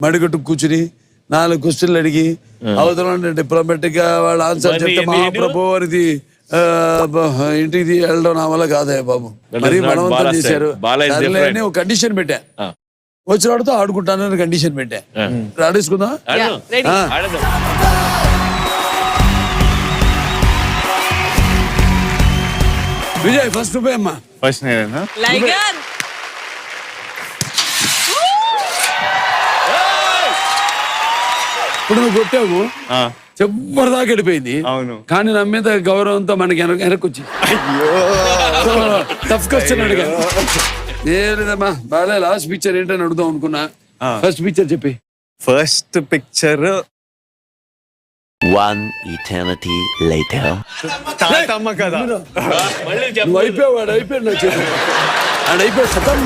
మడిగట్టు కూర్చుని నాలుగు క్వశ్చన్లు అడిగి అవతల డిప్లొమాటిక్గా వాళ్ళ ఆన్సర్ చెప్తే మహాప్రభు వారిది ఇంటికి వెళ్ళడం నా వల్ల కాదే బాబు. మరీ Bala's చేశారు. style. Bala is సర్లే different. అని ఒక కండిషన్ పెట్టా. వచ్చిన వాడితో ఆడుకుంటానని కండిషన్ పెట్టా. ఆడేసుకుందా. విజయ్ ఫస్ట్ నువ్వే అమ్మా. ఫస్ట్ నేనేనా? ఇప్పుడు నువ్వు కొట్టావు. దాకా వెళ్ళిపోయింది. అవును. కానీ నా మీద గౌరవంతో మనకి వెనక వెనక్కి వచ్చింది టఫ్ క్వశ్చన్ అడిగా. ఏ లేదమ్మా బాగా లాస్ట్ పిక్చర్ ఏంటని అడుగుదాం అనుకున్నా. ఫస్ట్ పిక్చర్ చెప్పి. First picture. తాతమ్మ కదా. వాడు అయిపోయాడు నా చేతి ఆడు అయిపోయాడు సతం.